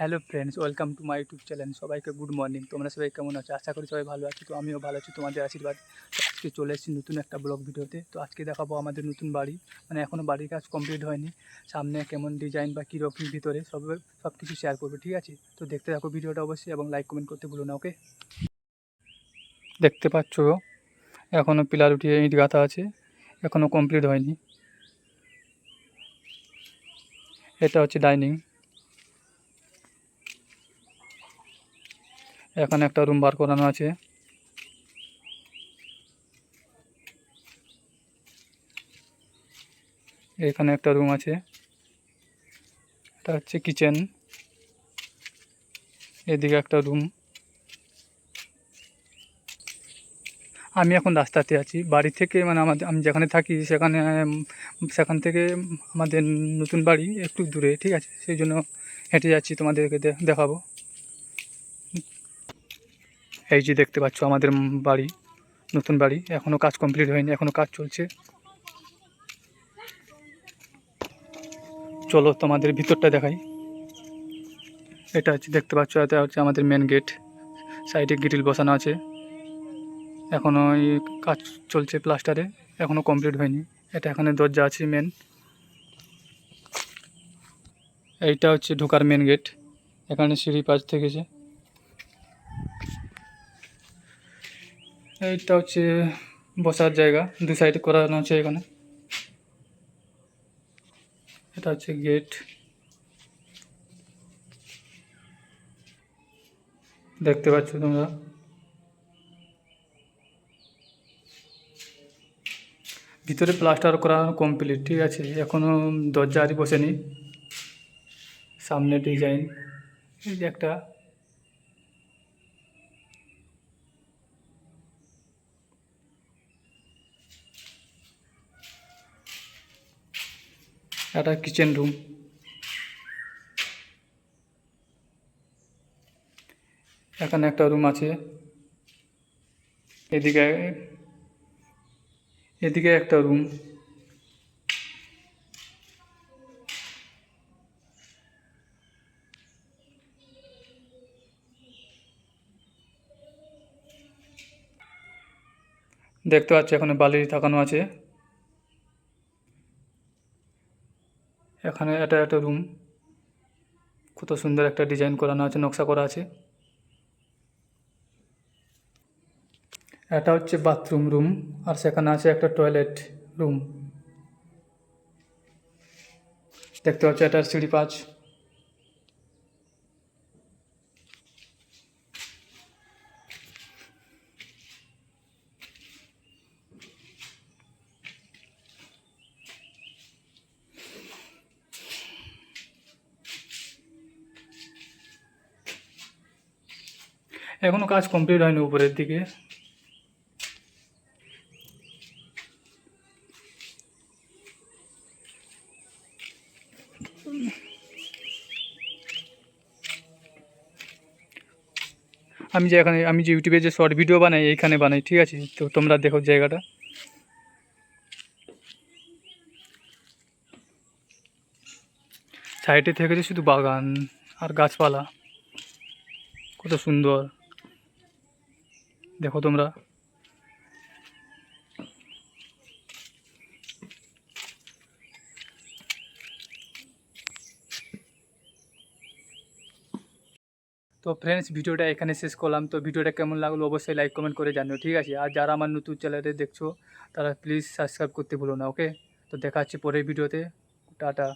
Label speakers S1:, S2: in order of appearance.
S1: Hello friends welcome to my YouTube channel সবাইকে good morning তোমরা সবাই কেমন আছো? আশা করি সবাই ভালো আছো। তো আমিও ভালো আছি। তোমাদের আশীর্বাদ। আজকে চলে এসেছি নতুন একটা ব্লগ ভিডিওতে। তো আজকে দেখাবো আমাদের নতুন বাড়ি। মানে এখনও বাড়ির কাজ কমপ্লিট হয়নি। সামনে কেমন ডিজাইন বা কীরকম ভিতরে সব সব কিছু শেয়ার করব, ঠিক আছে? তো দেখতে থাকো ভিডিওটা অবশ্যই এবং লাইক কমেন্ট করতে ভুলো না ওকে দেখতে পাচ্ছ এখনও পিলার উঠিয়ে ইট গাঁথা আছে। এখনও কমপ্লিট হয়নি। এটা হচ্ছে ডাইনিং। এখানে একটা রুম বার করানো আছে। এখানে একটা রুম আছে। এটা হচ্ছে কিচেন। এদিকে একটা রুম। আমি এখন রাস্তাতে আছি। বাড়ি থেকে মানে আমাদের, আমি যেখানে থাকি সেখানে, সেখান থেকে আমাদের নতুন বাড়ি একটু দূরে, ঠিক আছে? সেই জন্য হেঁটে যাচ্ছি, তোমাদেরকে দেখাবো। এই যে দেখতে পাচ্ছ আমাদের বাড়ি, নতুন বাড়ি এখনও কাজ কমপ্লিট হয়নি এখনও কাজ চলছে। চলো তোমাদের ভিতরটা দেখাই। এটা হচ্ছে, দেখতে পাচ্ছ, এটা হচ্ছে আমাদের মেন গেট সাইডে গ্রিল বসানো আছে। এখনও কাজ চলছে প্লাস্টারে এখনও কমপ্লিট হয়নি। এটা এখানে দরজা আছে মেন এইটা হচ্ছে ঢোকার মেন গেট এখানে সিঁড়ি পাশ থেকেছে। এইটা হচ্ছে বসার জায়গা, দু সাইডে করানো আছে এখানে। এটা হচ্ছে গেট দেখতে পাচ্ছ তোমরা? ভিতরে প্লাস্টার করা কমপ্লিট ঠিক আছে? এখনও দরজা আরই বসেনি। সামনে ডিজাইন এই যে একটা। একটা কিচেন রুম এখানে একটা রুম আছে। এদিকে এদিকে একটা রুম দেখতে পাচ্ছি এখানে বালি থাকানো আছে। এখানে এটা একটা রুম কত সুন্দর একটা ডিজাইন করানো আছে, নকশা করা আছে। এটা হচ্ছে বাথরুম রুম আর সেখানে আছে একটা টয়লেট রুম দেখতে পাচ্ছ, এটার সিঁড়ি পাঁচ। এখনও কাজ কমপ্লিট হয়নি উপরের দিকে। আমি যে এখানে, আমি যে ইউটিউবে যে শর্ট ভিডিও বানাই, এইখানে বানাই, ঠিক আছে? তো তোমরা দেখো জায়গাটা। সাইডে থেকে যে শুধু বাগান আর গাছপালা। কত সুন্দর। দেখো তোমরা। তো ফ্রেন্ডস ভিডিওটা এখানে শেষ করলাম। তো ভিডিওটা কেমন লাগল অবশ্যই লাইক কমেন্ট করে জানিও, ঠিক আছে? আর যারা আমার নতুন চ্যানেলে দেখছ, তারা প্লিজ সাবস্ক্রাইব করতে ভুলো না ওকে তো দেখা হচ্ছে পরের ভিডিওতে। টাটা।